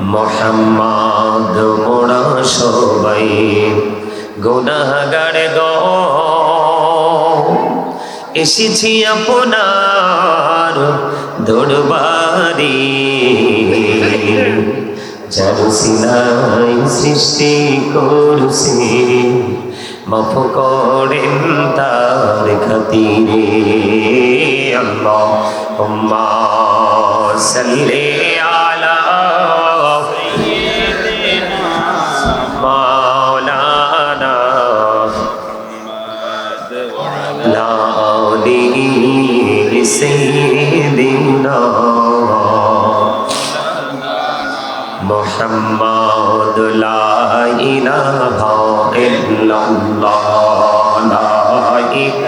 মোহাম্মদ মোরা সবাই। গুনাহগার গো আপনার দরবারে। যার সিনাই সৃষ্টি করছে, মাফ করেন তার খাতিরে। আল্লাহ وصل على مولانا لعلي سيدنا محمد لا إله إلا الله لا إله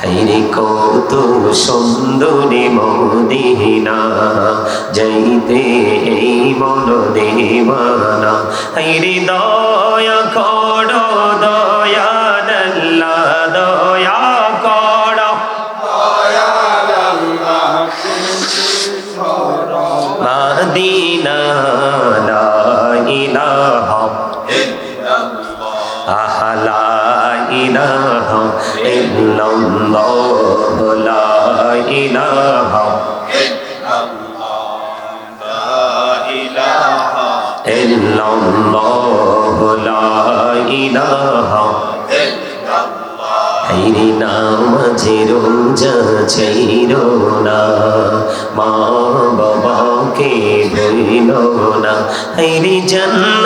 হাইরে কত সুন্দরী মদিনা, যাইতে এই মন দেওয়ানা হাইরে দয়া কর, দয়া দল্লা দয়া কর। মদিনা লা ইলাহা ইলাহা ইল্লাল্লাহ, লা ইলাহা ইল্লাল্লাহ, লা ইলাহা হাইরে নামাজে রোজা চাইর না মা বাবাকে ভইল না হাইরে জান্নাতে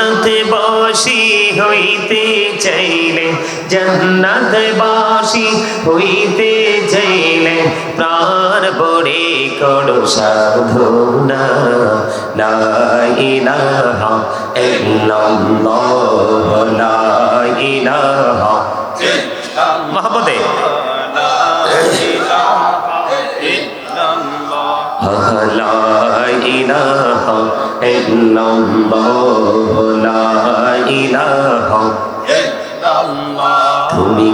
জান্নাতে বাসি হইতে চাইলে প্রাণ পড়ে করো সাধনা। লা ইলাহা ইল্লাল্লাহ, লা ইলাহা মহব্বতে লা ইলাহা ইল্লাল্লাহ, লা ইলাহা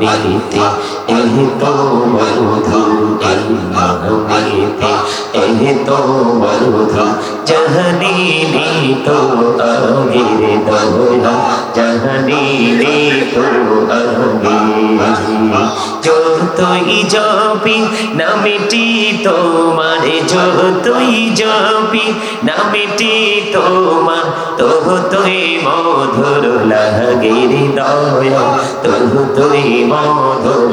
নীতি এহ তো মরুধু নীতি এহ তো মরুধু জহনি নীতো অগির দৌরা জহনি নীতো অগির যতই জপি নামেটি তোমার, যতই জপি নামেটি তোমার, তবু তুই মধুর লাগে হৃদয় তবু তুই মধুর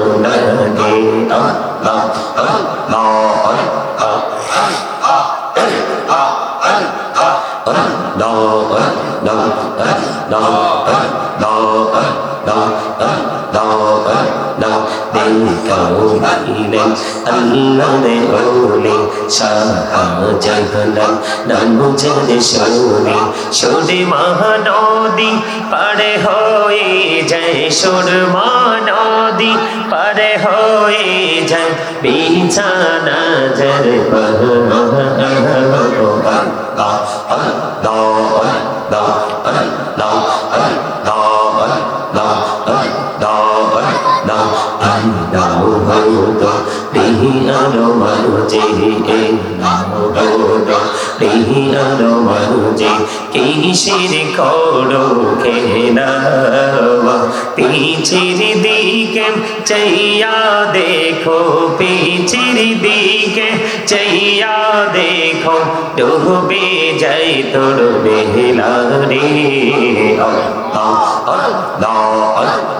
দাও দেখাইলেন আল্লাহরে ওলে শাহজাহান নামুজের সোনে সোনে মহানদী পারে হয়ে যায়, সুরমা নদী পারে হয়ে যায়, বিছানা জর পহ আল্লাহ আল্লাহ কিসের করো খেলাওয়া পিছের দিকে চাইয়া দেখো পিছের দিকে চাইয়া দেখো, ডুবে যাই তোর বেলা রে আল্লাহ আল্লাহ আল্লাহ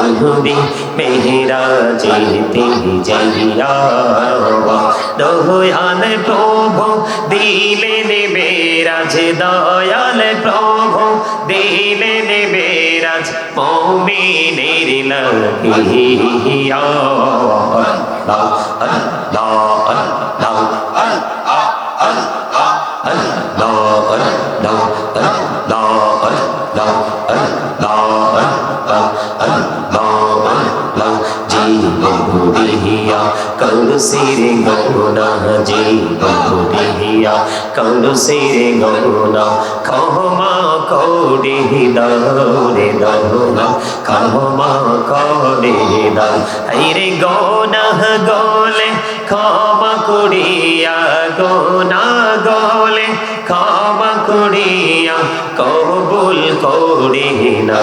গুনহুরি মেহরা যেতে যাইয়া দয়াল প্রভু, দিলে নেবে রাজ, দয়াল প্রভু, দিলে নেবে রাজ, মমিনের লাগিয়া আল্লাহ আল্লাহ। কৌর সিরে গৌনা জি গৌরিয়া কৌর সিরে গৌনা কহমা কৌড়ি দৌরে দৌনা কহমা কৌড়ি দৌ হাইরে গৌনা গোলে ক্ষমা করিয়া গোনা গলে ক্ষমা করিয়া কবুল করি না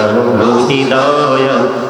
হৃদয়